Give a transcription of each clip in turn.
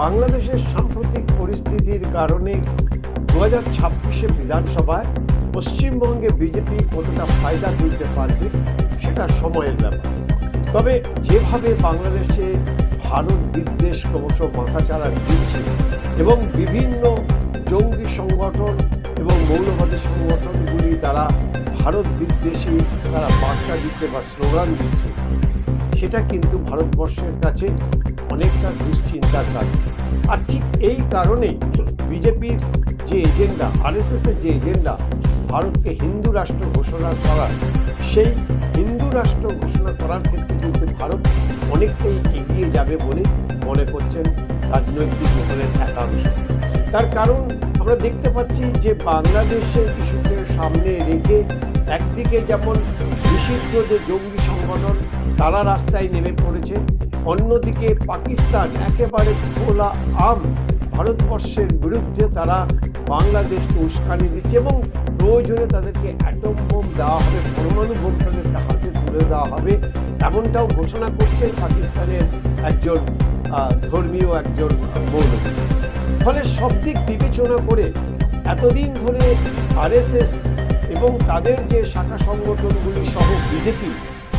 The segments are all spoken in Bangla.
বাংলাদেশের সাম্প্রতিক পরিস্থিতির কারণে দু হাজার ছাব্বিশে বিধানসভায় পশ্চিমবঙ্গে বিজেপি কতটা ফায়দা তুলতে পারবে সেটা সময়ের ব্যাপার। তবে যেভাবে বাংলাদেশে ভারত বিদ্বেষ ক্রমশ মাথাচাড়া দিচ্ছে এবং বিভিন্ন জঙ্গি সংগঠন এবং মৌলবাদী সংগঠনগুলি তারা ভারত বিদ্বেষী তারা বার্তা দিচ্ছে বা স্লোগান দিচ্ছে, সেটা কিন্তু ভারতবর্ষের কাছে অনেকটা দুশ্চিন্তার কারণ আর ঠিক এই কারণেই বিজেপির যে এজেন্ডা আরএসএস এর যে এজেন্ডা, ভারতকে হিন্দু রাষ্ট্র ঘোষণা করার, সেই হিন্দু রাষ্ট্র ঘোষণা করার ক্ষেত্রে কিন্তু ভারত অনেকটাই এগিয়ে যাবে বলে মনে করছেন রাজনৈতিক মহলের একাংশ। তার কারণ আমরা দেখতে পাচ্ছি যে বাংলাদেশের ইস্যুকে সামনে রেখে একদিকে যেমন নিষিদ্ধ যে জঙ্গি সংগঠন, তারা রাস্তায় নেমে পড়েছে অন্যদিকে পাকিস্তান একেবারে খোলা আম। ভারতবর্ষের বিরুদ্ধে তারা বাংলাদেশকে উস্কানি দিচ্ছে এবং প্রয়োজনে তাদেরকে অ্যাটম বোম দেওয়া হবে, পরমাণু বোম তাদেরকে হাতে তুলে দেওয়া হবে। এমনটাও ঘোষণা করছে পাকিস্তানের একজন ধর্মীয় একজন মৌলবী। ফলে সব দিক বিবেচনা করে এতদিন ধরে আরএসএস এবং তাদের যে শাখা সংগঠনগুলি সহ বিজেপি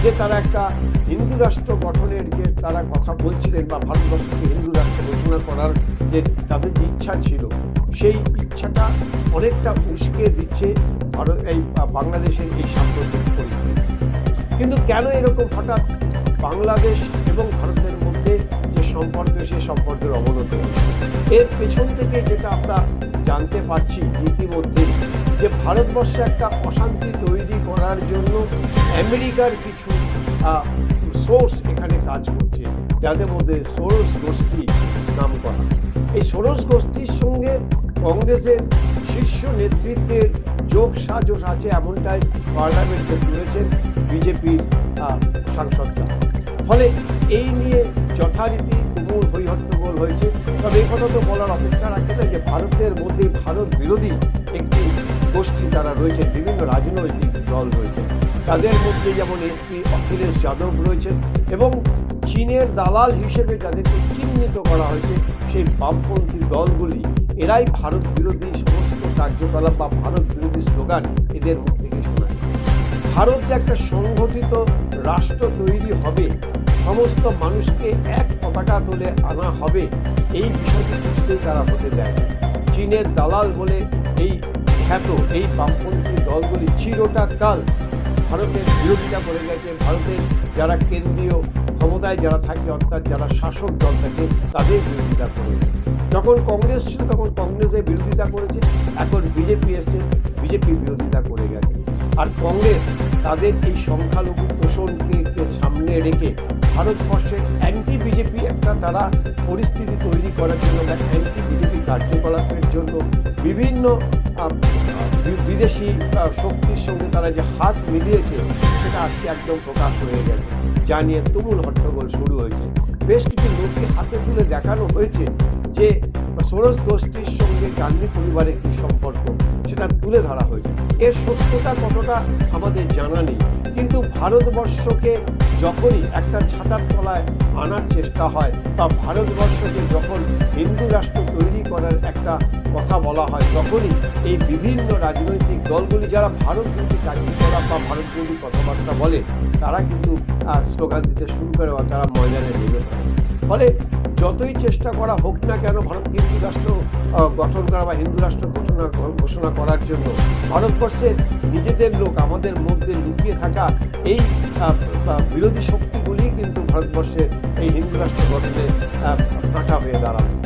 যে তারা একটা হিন্দু রাষ্ট্র গঠনের যে তারা কথা বলছিলেন বা ভারতবর্ষকে হিন্দু রাষ্ট্র ঘোষণা করার যে তাদের যে ইচ্ছা ছিল, সেই ইচ্ছাটা অনেকটা উস্কে দিচ্ছে ভারত, এই বাংলাদেশের এই সাম্প্রতিক পরিস্থিতি। কিন্তু কেন এরকম হঠাৎ বাংলাদেশ এবং ভারতের মধ্যে যে সম্পর্ক, সে সম্পর্কের অবনতি এর পেছন থেকে যেটা আমরা জানতে পারছি ইতিমধ্যে যে ভারতবর্ষে একটা অশান্তি তৈরি করার জন্য আমেরিকার কিছু সোর্স এখানে কাজ করছে, যাদের মধ্যে সোর্স গোষ্ঠী নাম করা। এই সোরস গোষ্ঠীর সঙ্গে কংগ্রেসের শীর্ষ নেতৃত্বের যোগ সাজস আছে এমনটাই পার্লামেন্টে তুলেছেন বিজেপির সাংসদরা। ফলে এই নিয়ে যথারীতি তুমুল হৈহট্টগোল হয়েছে। তবে এই কথা তো বলার অপেক্ষা রাখে না যে ভারতের মধ্যে ভারত বিরোধী একটি গোষ্ঠী তারা রয়েছে বিভিন্ন রাজনৈতিক দল রয়েছে তাদের মধ্যে যেমন এসপি অখিলেশ যাদব রয়েছেন এবং চীনের দালাল হিসেবে যাদেরকে চিহ্নিত করা হয়েছে, সেই বামপন্থী দলগুলি, এরাই ভারত বিরোধী সমস্ত কার্যকলাপ বা ভারত বিরোধী স্লোগান এদের মুখ থেকে শোনায় ভারত যে একটা সংগঠিত রাষ্ট্র তৈরি হবে, সমস্ত মানুষকে এক পতাকা তুলে আনা হবে, এই বিষয়টি কিছুতেই তারা হতে দেয় চীনের দালাল বলে এই খ্যাত এই বামপন্থী দলগুলি চিরটা কাল ভারতের বিরোধিতা করে গেছে। ভারতের যারা কেন্দ্রীয় ক্ষমতায় যারা থাকে, অর্থাৎ যারা শাসক দল থাকে, তাদের বিরোধিতা করে। যখন কংগ্রেস ছিল, তখন কংগ্রেসের বিরোধিতা করেছে, এখন বিজেপি এসছে বিজেপি বিরোধিতা করে গেছে। আর কংগ্রেস তাদের এই সংখ্যালঘু তোষণকে সামনে রেখে ভারতবর্ষের অ্যান্টি বিজেপি একটা তারা পরিস্থিতি তৈরি করার জন্য বা অ্যান্টি বিজেপি কার্যকলাপের জন্য বিভিন্ন বিদেশি শক্তির সঙ্গে তারা যে হাত মিলিয়েছে, সেটা আজকে একদম প্রকাশ হয়ে গেছে, যা নিয়ে তুমুল হট্টগোল শুরু হয়েছে। বেশ কিছু নথি হাতে তুলে দেখানো হয়েছে যে সোরস গোষ্ঠীর সঙ্গে গান্ধী পরিবারের কী সম্পর্ক, সেটা তুলে ধরা হয়েছে। এর সত্যতা কতটা আমাদের জানা নেই। কিন্তু ভারতবর্ষকে যখনই একটা ছাতার তলায় আনার চেষ্টা হয়, তা ভারতবর্ষকে যখন হিন্দু রাষ্ট্র তৈরি করার একটা কথা বলা হয়, তখনই এই বিভিন্ন রাজনৈতিক দলগুলি, যারা ভারত বিরোধী কার্যকলাপ বা ভারত বিরোধী কথাবার্তা বলে, তারা কিন্তু স্লোগান দিতে শুরু করে বা তারা ময়দানে নেমে ফলে যতই চেষ্টা করা হোক না কেন, ভারত হিন্দু রাষ্ট্র গঠন করা বা হিন্দু রাষ্ট্র ঘোষণা ঘোষণা করার জন্য ভারতবর্ষের নিজেদের লোক, আমাদের মধ্যে লুকিয়ে থাকা এই বিরোধী শক্তিগুলি কিন্তু ভারতবর্ষের এই হিন্দু রাষ্ট্র গঠনে কাঁটা হয়ে দাঁড়াবে